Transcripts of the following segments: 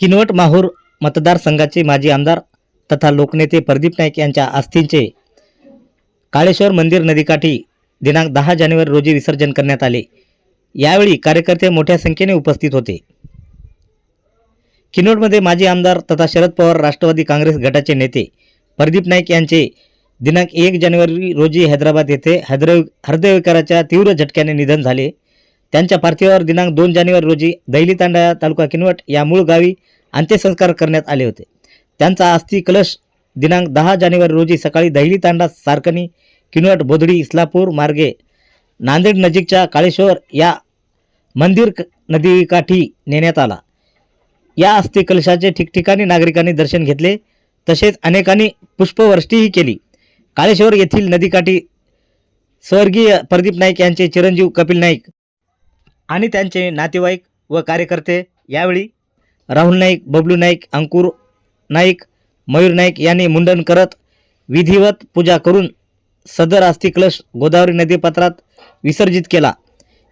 किनवट माहूर मतदारसंघाचे माजी आमदार तथा लोकनेते प्रदीप नाईक यांच्या अस्थींचे काळेश्वर मंदिर नदीकाठी दिनांक दहा जानेवारी रोजी विसर्जन करण्यात आले. यावेळी कार्यकर्ते मोठ्या संख्येने उपस्थित होते. किनवटमध्ये माजी आमदार तथा शरद पवार राष्ट्रवादी काँग्रेस गटाचे नेते प्रदीप नाईक यांचे दिनांक एक जानेवारी रोजी हैदराबाद येथे हृदय हृदयविकाराच्या तीव्र झटक्याने निधन झाले. त्यांच्या पार्थिवावर दिनांक दोन जानेवारी रोजी दैलीतांडा तालुका किनवट या मूळ गावी अंत्यसंस्कार करण्यात आले होते. त्यांचा अस्थि कलश दिनांक दहा जानेवारी रोजी सकाळी दैलीतांडा सारकणी किनवट बोधडी इस्लापूर मार्गे नांदेड नजीकच्या काळेश्वर या मंदिर नदीकाठी नेण्यात आला. या अस्थि कलशाचे ठिकठिकाणी नागरिकांनी दर्शन घेतले. तसेच अनेकांनी पुष्पवृष्टीही केली. काळेश्वर येथील नदीकाठी स्वर्गीय प्रदीप नाईक यांचे चिरंजीव कपिल नाईक आणि त्यांचे नातेवाईक व कार्यकर्ते यावेळी राहुल नाईक बबलू नाईक अंकुर नाईक मयूर नाईक यांनी मुंडन करत विधिवत पूजा करून सदर अस्थि कलश गोदावरी नदीपात्रात विसर्जित केला.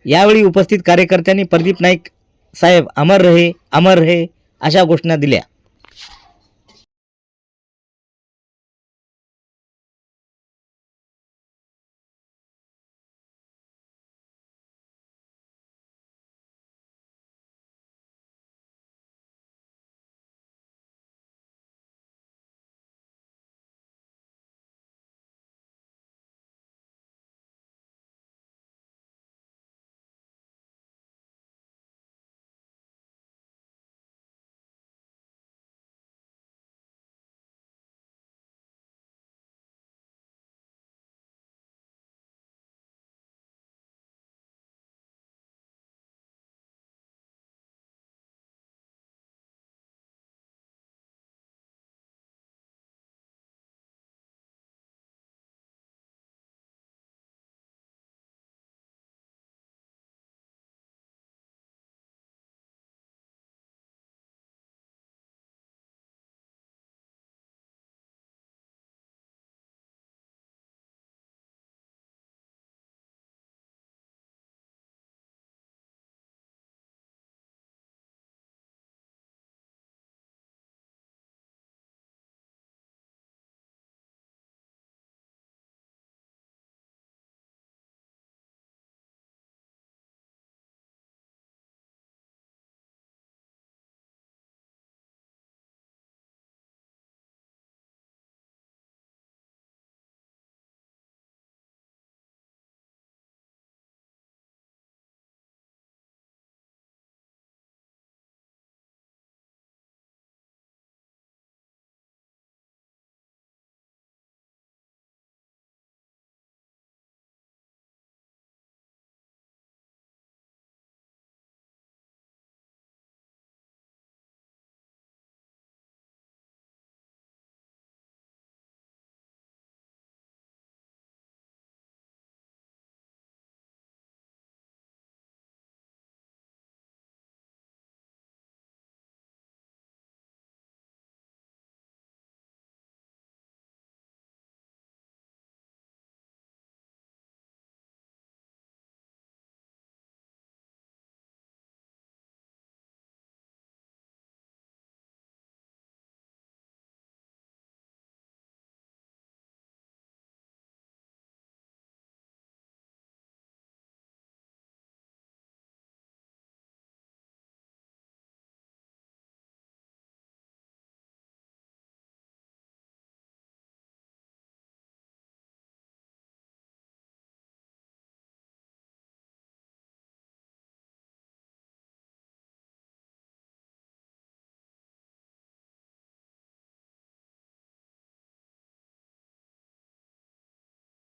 यावेळी उपस्थित कार्यकर्त्यांनी प्रदीप नाईक साहेब अमर रहे अमर रहे अशा घोषणा दिल्या.